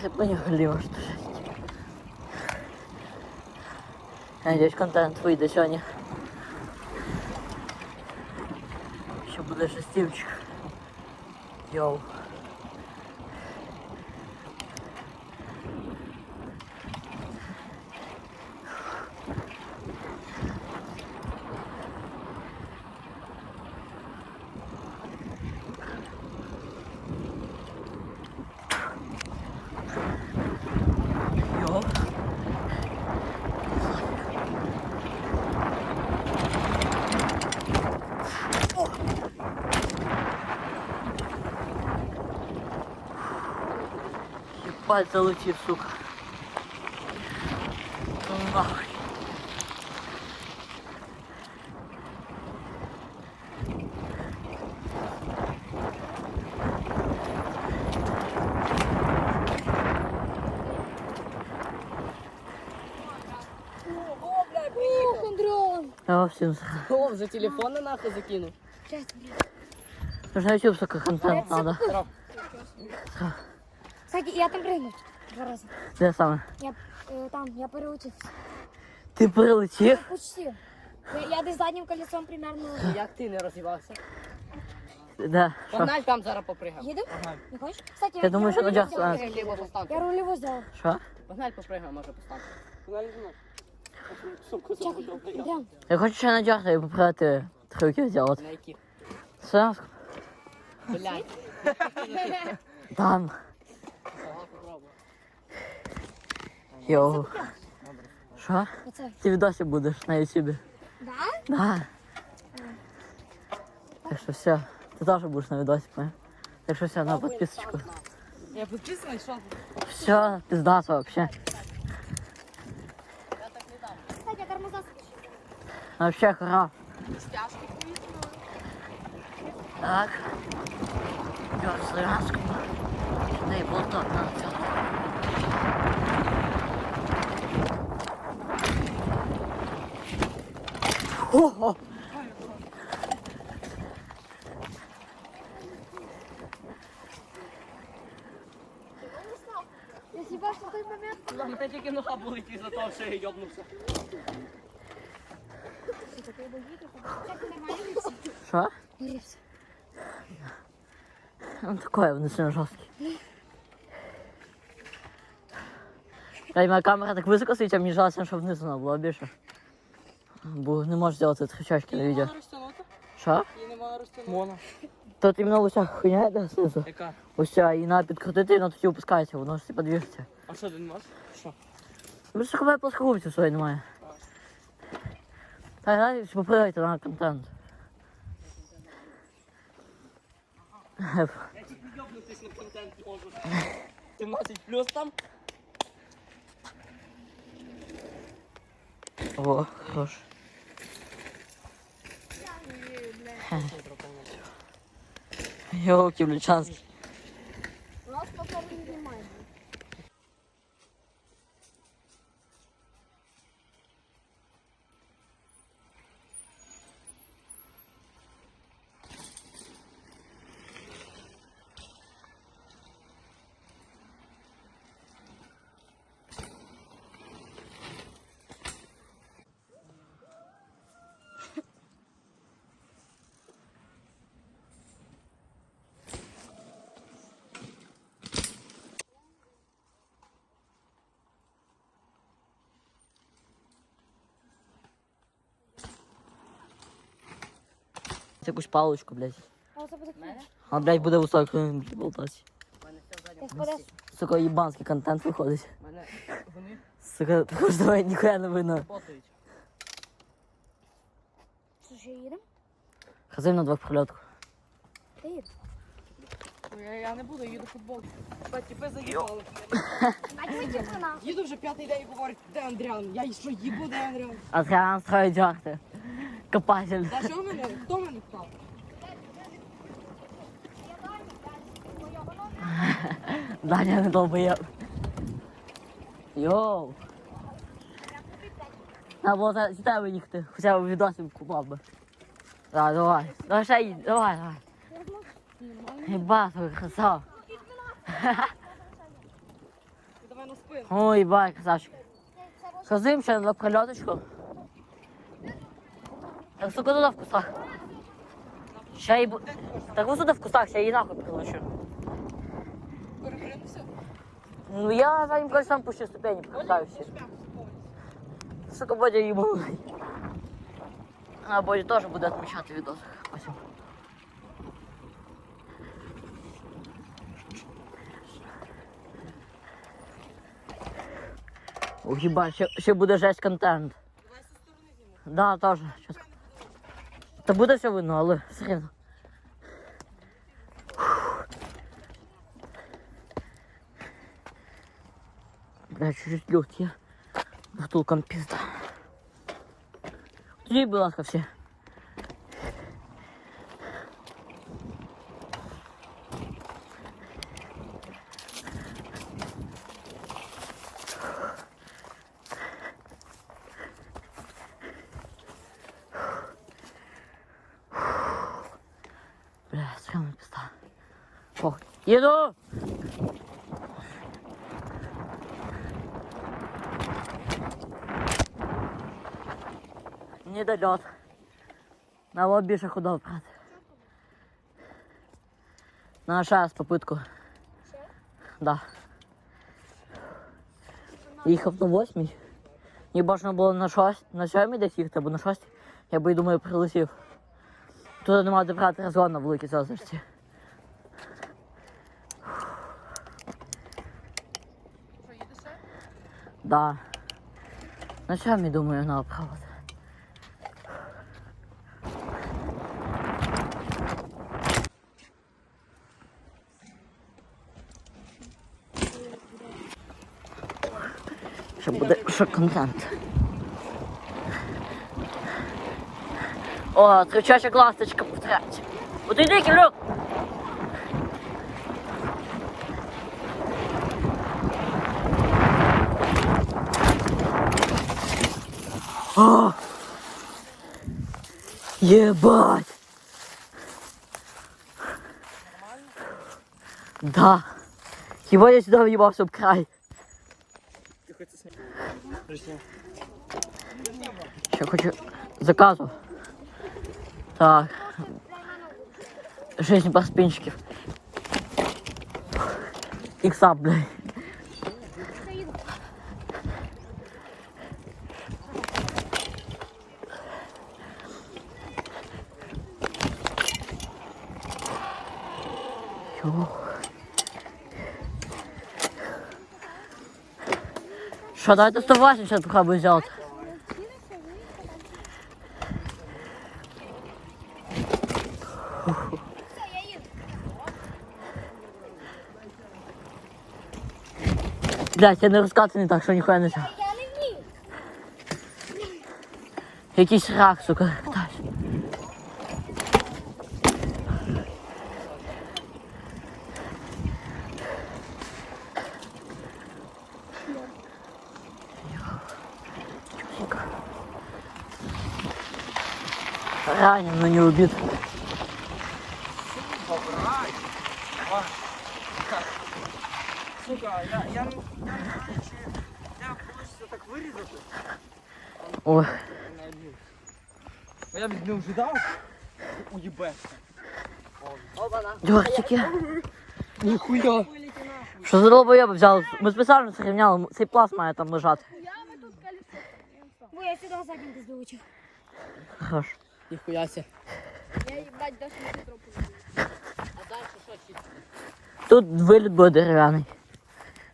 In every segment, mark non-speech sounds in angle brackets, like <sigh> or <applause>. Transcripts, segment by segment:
Кріплення голіва, що жесть. Надіюсь, контент вийде сьогодні. Ще буде шестівчик. Йоу. Ебать, залетів, сука. Ну нахуй. О, бля, приїхав. Ох, Андрон. Я всім О, вже телефон на нахуй закинув. Чесно. Тож на YouTube, сука, контент надо. Кстати, я там пригнув. Два рази. Де саме? Я е, там, я переучився. Ти прилетів? Почти. Я, я десь заднім колесом примерно. Як ти не розівався? Де? Що? Погнали там зараз попригаємо. Їду? Не хочеш? Кстати, Я думаю, що рулеву надяг- зробила. а. Либо постав. Я рулеву зробив. Що? Погнали попригаємо, може постав. Чекай, Андрон. Я хочу ще надягти і попрати трюки зробити. На яких? Все? Блядь. Там. Йоу. Що? Ти відосі будеш на ютубі. Да? Да. Так що все. Ти теж будеш на відосі, понял? Так що все, на підписочку. Я підписаний, що? Все, пиздато вообще. Кстати, а тормоза Вообще хара. Стяжки Так. Я в Славянському. Дай болто на Ого! Я себе в той момент. Ладно, ти тільки нога болить із-за того, що я йобнувся. Як ти нормально грився? Що? Грився. Ну такое, вони сильно жорсткі. Блядь, моя камера так високо світить, а мені жалося, щоб внизу вона була більше. Бо не можу зробити тричочки на відео. Що? Її немає розтягнути. Мона. Тут іменно уся хуйня йде знизу. Яка? Уся, і треба підкрутити, і воно тоді опускається, воно ж типа движеться. А що ти не можеш? Що? Ви ж ховає плоскогубцю своєї немає. Так, далі попривайте на контент. Я тільки йобнутись на контент можу. 17 плюс там. О, хорош. Йоу, ківлічанський. У нас повторень немає. Якусь паличку, блядь. А оце буде ключ. А, блядь, буде високо болтати. У мене все в задньому. Як впадеш, Сука, їбанський контент виходить. У мене вони Сука, просто ніхуя не видно. потають. що ще їдемо? Хазим на двох прильотку. Ти їдеш. Ну, Я, я не буду, їду в футбол. Бать, тіпи заїбали. Надь ми на. Їду вже п'ятий день і говорить, де Андріан? Я що їбу, де Андріан? А зря строїть жарти. Копатель. Та що мене? Хто мене впав? Даня не долбоєб. Йоу. Треба було за за тебе їхати, хоча б відосів купав би. Давай, давай. Давай ще їдь, давай, давай. Єбать, ви красав. Ой, бай, красавчик. Хазим ще на прильоточку. Так сука туди в кустах. Ще й... Так ось туди в кустах, ще її нахуй прилучу. Ну я за ним короче пущу ступені покатаюся. Сука, Бодя їбаний. А Бодя буде відмічати відос. Потім. Ох, їбать, ще, ще буде жесть контент. Да, теж. Щас. Та буде все видно, але все рівно. Бля, чуть-чуть люфт є. Втулком пізда. Тоді, будь ласка, всі. Схема пізда. О, їду! Недолет. На лоб більше худов, брат. На шас попитку. Да. Їхав на восьмій. Мені бажано було на шость, на сьомій десь їхати, або на шостій. Я би, думаю, прилетів. Тут нема де брати розгон на великій зазорці. Що, їдеш? Да. Сьомій, думаю, на правда. Ще буде ще контент. О, тривчача ласточка повторяється. От іди, Ківлюк! О! Ебать! Да. Хіба я сюди в'їбався в край. Ти хоч це сняв. Ще хочу заказу. Так. Жизнь без пінчиків. Ікса, блядь. Це їду. Йо. Що, давайте 180 попробуй взяти. Все, Блять, я не розкатаний так, що ніхуя не взяв. Якийсь рак, сука, катаюсь. Ранен, но не убит. Сука, я, я, Ой. Бо Я б не вжидав. Уїбешся. дюртики. Ніхуя. Що за долбоєби взяли? Ми спеціально зрівняли, цей пласт має там лежати. Бо я сюди заднім пізду учив. Хорош. Ніхуя ся. Я їбать досі не тропу. А далі що чисто? Тут виліт буде дерев'яний.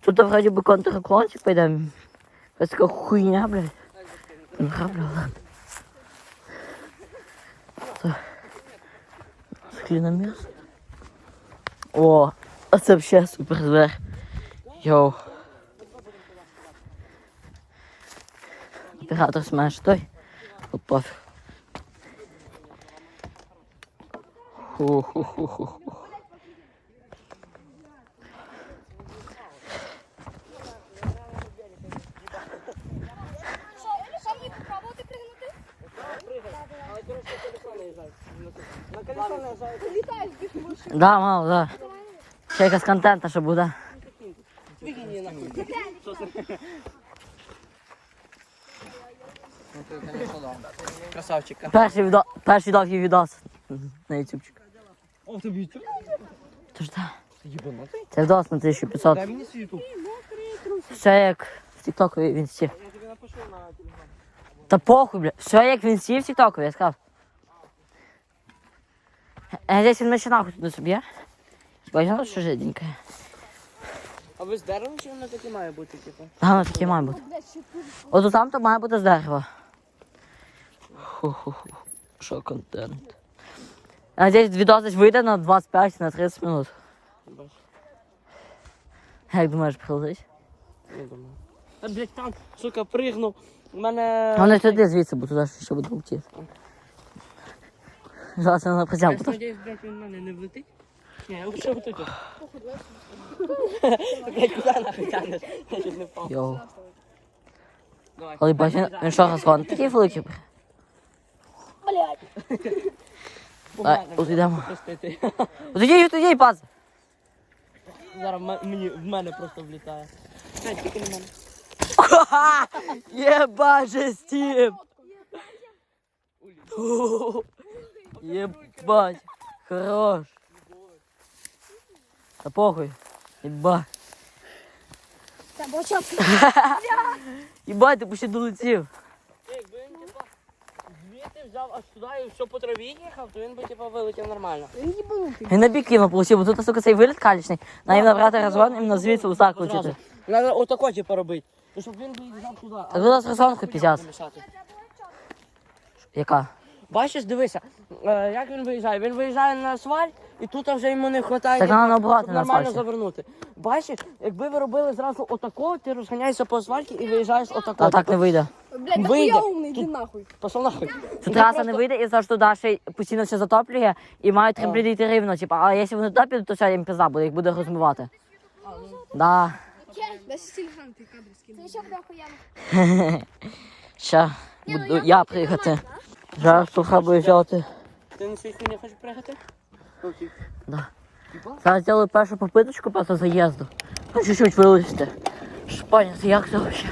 Тут вроді би контруклончик пойде. Ось така хуйня, блядь. Ладно. Це... О, це взагалі супер звер. Йоу. Оператор смеш той. От пофіг. Ху-ху-ху-ху. Що, що мені попробувати пригнути? Але коротше колесо наїжджає. На колесо наїжджає. Літаєш більше машин. Да, мало, да. Ще якась контента, що буде. Викинь її нахуй. Ти, да. Красавчика. Перший відос, перший довгий відос на ютубчик. О, тобі ютуб? Тож так. Єбанутий? Це відос на 1500. Дай мені свій ютуб. Все як в тіктокові він сів. Я тобі напишу на телеграм. Та похуй, бля. Все як він сів в тіктокові, я сказав. А здесь він наче нахуй туди собі. Бачиш, що жиденьке. А ви з деревом чи воно таке має бути, типу? А воно таке має бути. От там то має бути з дерева. Ху-ху-ху. Що контент. А здесь відос десь вийде на 25 на 30 минут. Бач, Як думаєш, прилетить? не думаю. А, блядь, там, сука, пригнув. У мене... Вони туди звідси, бо туди ще буде летіти. Зараз на Я призям блядь, він в мене не влетить. Ні, я отут. <laughs> Блядь, куди нахуй тянеш? Я чуть не впав. Йоу. Давай. Але бачиш, він- він що розгон? Такий великий. Погнали. от йдемо. Простити. От іди, от іди, паз. Зараз м- мені, в мене просто влітає. Блядь, тільки не мене. <laughs> Єба жестім. <laughs> Єбать. Хорош. Та похуй. Єба. Та бочок. <laughs> Єбать, ти ще долетів. Якби він, типа, звідти взяв аж туди і все по траві їхав, то він би, типа, вилетів нормально. Він їбанутий. Він на бік кинув, получив, бо тут, сука, цей виліт калічний. На їм набрати розгон, іменно звідси усак летіти. Треба отако, типа, робити. Ну, щоб він виїжджав туди. Так у нас розгонка 50. Яка? Бачиш, дивися, е, як він виїжджає? Він виїжджає на асфальт, і тут вже йому не вистачає, Так вона наоборот щоб на нормально асфальті. завернути. Бачиш, якби ви робили зразу отако, ти розганяєшся по асфальті і виїжджаєш отако. Та так не вийде. Блядь, Вийде. нахуя умний, йди нахуй. Пішов нахуй. Тут траса не вийде, і за що туди ще й постійно все затоплює, і мають трембліти йти рівно. Типа, а якщо вони туди підуть, то все їм пізда буде, їх буде розмивати. Да. Дай стільган, ти. Це ще. <laughs> Ще буду я приїхати. Слуха буде взяти. Ти на свій не хочеш приїхати? Да. Зараз зроблю першу попиточку просто заїзду. Ну, чуть-чуть вилізти. Шпаня, це як це вообще?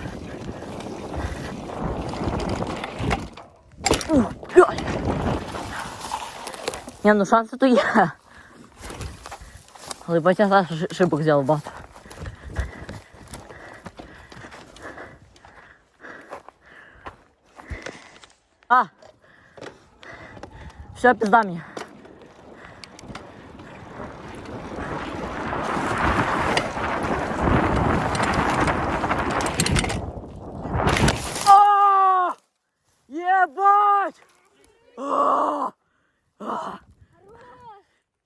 Ні, ну шанси то є. Але батя зараз ши- шибок взяв багато. Все, пизда мені. Ебать!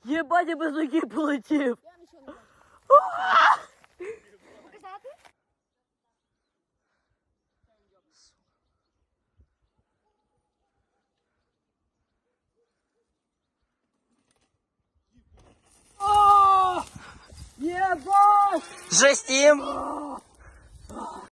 Ебать! Я без ноги полетів. Єбать! Жестім!